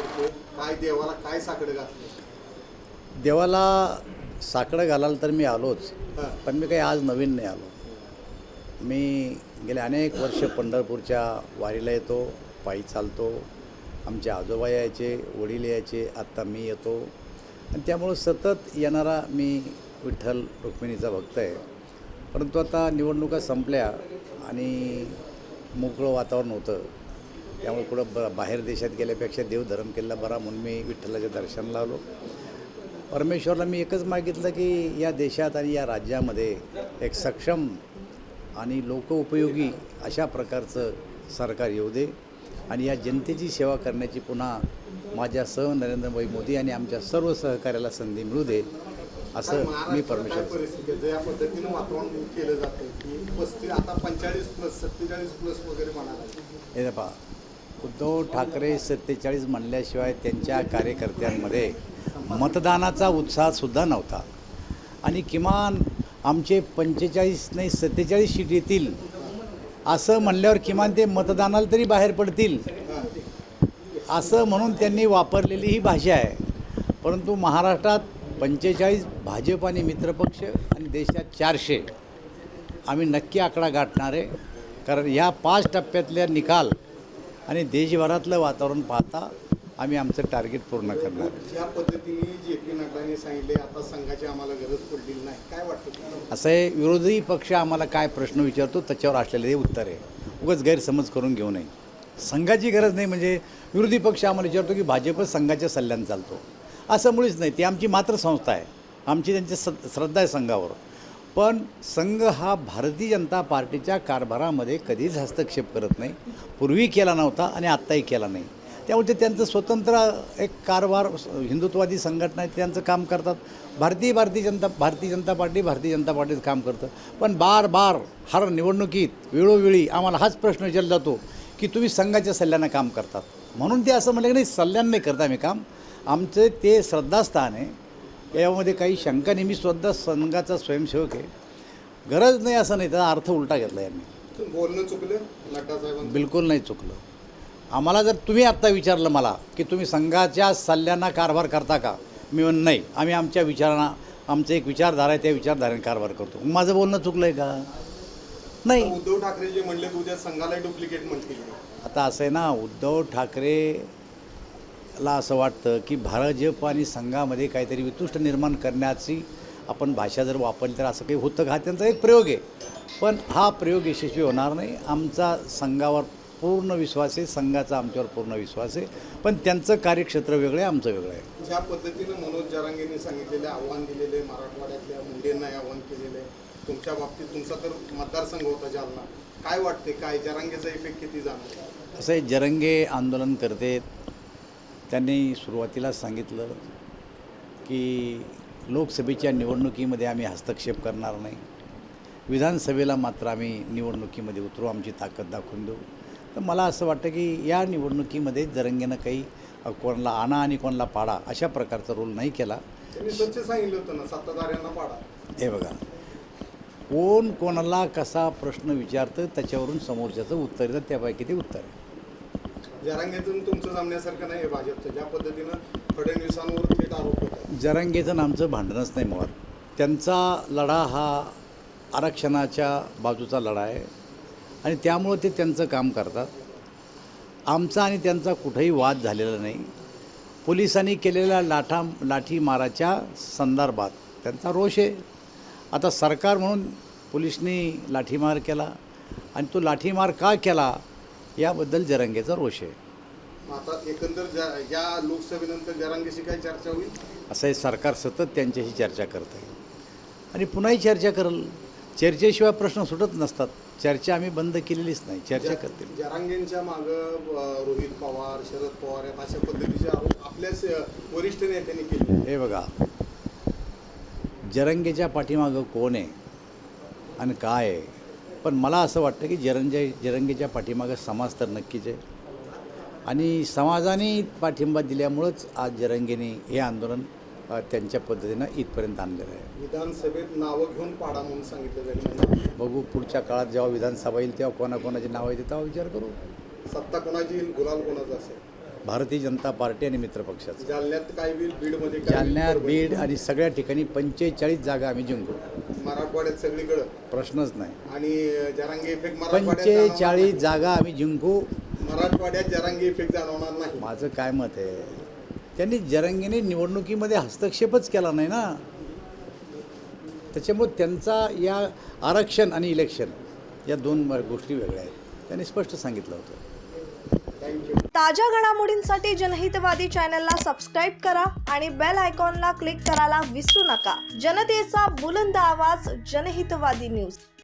पडतो काय देवाला काय साकडं घातलं देवाला साकडं घालायला तर मी आलोच पण मी काही आज नवीन नाही आलो. मी गेले अनेक वर्ष पंढरपूरच्या वारीला येतो पायी चालतो. आमचे आजोबा यायचे वडील यायचे आत्ता मी येतो. आणि त्यामुळं सतत येणारा मी विठ्ठल रुक्मिणीचा भक्त आहे. परंतु आता निवडणुका संपल्या आणि मोकळं वातावरण होतं. त्यामुळे कुठं ब बाहेर देशात गेल्यापेक्षा देवधर्म केलेला बरा म्हणून मी विठ्ठलाच्या दर्शनाला आलो परमेश्वरला मी एकच मागितलं की या देशात आणि या राज्यामध्ये एक सक्षम आणि लोकउपयोगी अशा प्रकारचं सरकार येऊ दे आणि या जनतेची सेवा करण्याची पुन्हा माझ्यासह नरेंद्रभाई मोदी आणि आमच्या सर्व सहकार्याला संधी मिळू दे असं मी परमेश्वर परिस्थिती आहे? जे या पद्धतीनं वातावरण केलं जातं की पस्तीस आता पंचेचाळीस प्लस सत्तेचाळीस प्लस वगैरे म्हणाला हे पहा उद्धव ठाकरे सत्तेचाळीस म्हणल्याशिवाय त्यांच्या कार्यकर्त्यांमध्ये मतदानाचा उत्साहसुद्धा नव्हता. आणि किमान आमचे पंचेचाळीस नाही सत्तेचाळीस सीट येतील असं म्हणल्यावर किमान ते मतदानाला तरी बाहेर पडतील असं म्हणून त्यांनी वापरलेली ही भाषा आहे. परंतु महाराष्ट्रात पंचेचाळीस भाजप आणि मित्रपक्ष आणि देशात चारशे आम्ही नक्की आकडा गाठणार आहे. कारण ह्या पाच टप्प्यातल्या निकाल आणि देशभरातलं वातावरण पाहता आम्ही आमचं टार्गेट पूर्ण करणार. ज्या पद्धतीने जे पी नड्डाने सांगितले आता संघाची आम्हाला गरज पडलेली नाही काय वाटतं? असं आहे विरोधी पक्ष आम्हाला काय प्रश्न विचारतो त्याच्यावर असलेलं हे उत्तर आहे. उगाच गैरसमज करून घेऊ नये. संघाची गरज नाही म्हणजे विरोधी पक्ष आम्हाला विचारतो की भाजप संघाच्या सल्ल्यानं चालतो. असं मुळीच नाही ती आमची मात्र संस्था आहे. आमची त्यांची स श्रद्धा आहे संघावर. पण संघ हा भारतीय जनता पार्टीच्या कारभारामध्ये कधीच हस्तक्षेप करत नाही. पूर्वी केला नव्हता आणि आत्ताही केला नाही. त्यामुळे ते त्यांचं स्वतंत्र एक कारभार हिंदुत्ववादी संघटना आहे त्यांचं काम करतात. भारतीय भारतीय जनता भारतीय जनता पार्टी भारतीय जनता पार्टीचं काम करतं. पण बार बार हर निवडणुकीत वेळोवेळी आम्हाला हाच प्रश्न विचारला जातो की तुम्ही संघाच्या सल्ल्यानं काम करतात. म्हणून ते असं म्हणलं की नाही सल्ल्यानं नाही करता आम्ही काम. आमचे ते श्रद्धास्थान आहे. यामध्ये काही शंका नाही. मी स्वतः संघाचा स्वयंसेवक आहे. गरज नाही असं नाही. त्याचा अर्थ उलटा घेतला यांनी. बोलणं चुकलं? बिलकुल नाही चुकलं. आम्हाला जर तुम्ही आत्ता विचारलं मला की तुम्ही संघाच्या सल्ल्यांना कारभार करता का? मी म्हणून नाही. आम्ही आमच्या विचारांना आमचं एक विचारधारा आहे त्या विचारधारेने कारभार करतो. माझं बोलणं चुकलं आहे का? नाही. उद्धव ठाकरे जे म्हणले उद्या संघाला डुप्लिकेट म्हणतील. आता असं आहे ना उद्धव ठाकरेला असं वाटतं की भाजप आणि संघामध्ये काहीतरी वितुष्ट निर्माण करण्याची आपण भाषा जर वापरली तर असं काही होतं का? हा त्यांचा एक प्रयोग आहे. पण हा प्रयोग यशस्वी होणार नाही. आमचा संघावर पूर्ण विश्वास आहे. संघाचा आमच्यावर पूर्ण विश्वास आहे. पण त्यांचं कार्यक्षेत्र वेगळं आहे आमचं वेगळं आहे. ज्या पद्धतीनं मनोज जरांगेंनी सांगितलेले आव्हान दिलेले मराठवाड्यातल्या मुंडेंना आव्हान केलेले तुमच्या बाबतीत तुमचा तर मतदारसंघ होता जालना. काय वाटते काय जरांगेचा इफेक्ट किती जाणार असं आहे जरंगे आंदोलन करते त्यांनी सुरुवातीला सांगितलं की लोकसभेच्या निवडणुकीमध्ये आम्ही हस्तक्षेप करणार नाही. विधानसभेला मात्र आम्ही निवडणुकीमध्ये उतरू आमची ताकद दाखवून देऊ. तर मला असं वाटतं की या निवडणुकीमध्ये जरंगेनं काही कोणाला आणा आणि कोणाला पाडा अशा प्रकारचा रोल नाही केला. सांगितलं होतं ना सत्ताधाऱ्यांना पाडा. हे बघा कोण कोणाला कसा प्रश्न विचारतं त्याच्यावरून समोरच्याचं उत्तर येतं त्यापैकी ते उत्तर आहे. जरांगेतून तुमचं जमण्यासारखं नाही आहे भाजपचं. ज्या पद्धतीनं फडणवीसांवर थेट आरोप होतात जरांगेचं आमचं भांडणच नाही मुळात. त्यांचा लढा हा आरक्षणाच्या बाजूचा लढा आहे. आणि त्यामुळं ते त्यांचं काम करतात. आमचा आणि त्यांचा कुठंही वाद झालेला नाही. पोलिसांनी केलेल्या लाठा लाठीमाराच्या संदर्भात त्यांचा रोष आहे. आता सरकार म्हणून पोलिसनी लाठीमार केला. आणि तो लाठीमार का केला? याबद्दल जरंगेचा रोष आहे. आता एकंदर ज्या या लोकसभेनंतर जरांगेशी काय चर्चा होईल? असं हे सरकार सतत त्यांच्याशी चर्चा करत आहे. आणि पुन्हाही चर्चा करल. चर्चेशिवाय प्रश्न सुटत नसतात. चर्चा आम्ही बंद केलेलीच नाही. चर्चा करतील. जरांगेंच्या मागं रोहित पवार शरद पवार आहेत अशा पद्धतीचे आरोप आपल्याच वरिष्ठ नेत्यांनी केले हे बघा. जरंगेच्या पाठीमागं कोण आहे? आणि काय आहे? पण मला असं वाटतं की जरंगे जरंगेच्या पाठीमागं समाज तर नक्कीच आहे. आणि समाजाने पाठिंबा दिल्यामुळंच आज जरंगेने हे आंदोलन त्यांच्या पद्धतीनं इथपर्यंत आणलेलं आहे. विधानसभेत नावं घेऊन पाडा म्हणून सांगितलं जाईल बघू पुढच्या काळात जेव्हा विधानसभा येईल तेव्हा कोणाकोणाची नावं येते तेव्हा विचार करू. सत्ता कोणाची येईल गुलाल कोणाचा असेल? भारतीय जनता पार्टी आणि मित्रपक्षाचं जालन्यात काय होईल बीडमध्ये काय होईल? जालन्यात? बीड आणि सगळ्या ठिकाणी पंचेचाळीस जागा आम्ही जिंकू. मराठवाड्यात सगळीकडं. प्रश्नच नाही. आणि जरांगे इफेक्ट मराठवाड्यात जाणवणार पंचेचाळीस जागा आम्ही जिंकू. नाही. मराठवाड्यात जरांगे इफेक्ट जाणवणार नाही. माझं काय मत आहे त्यांनी जरंगीने निवडणुकीमध्ये हस्तक्षेपच केला नाही ना. त्याच्यामुळे त्यांचा या आरक्षण आणि इलेक्शन या दोन गोष्टी वेगळ्या आहेत. त्यांनी स्पष्ट सांगितलं होतं. ताज्या घडामोडींसाठी जनहितवादी चॅनलला सबस्क्राईब करा आणि बेल आयकॉनला क्लिक करायला विसरू नका. जनतेचा बुलंद आवाज जनहितवादी न्यूज.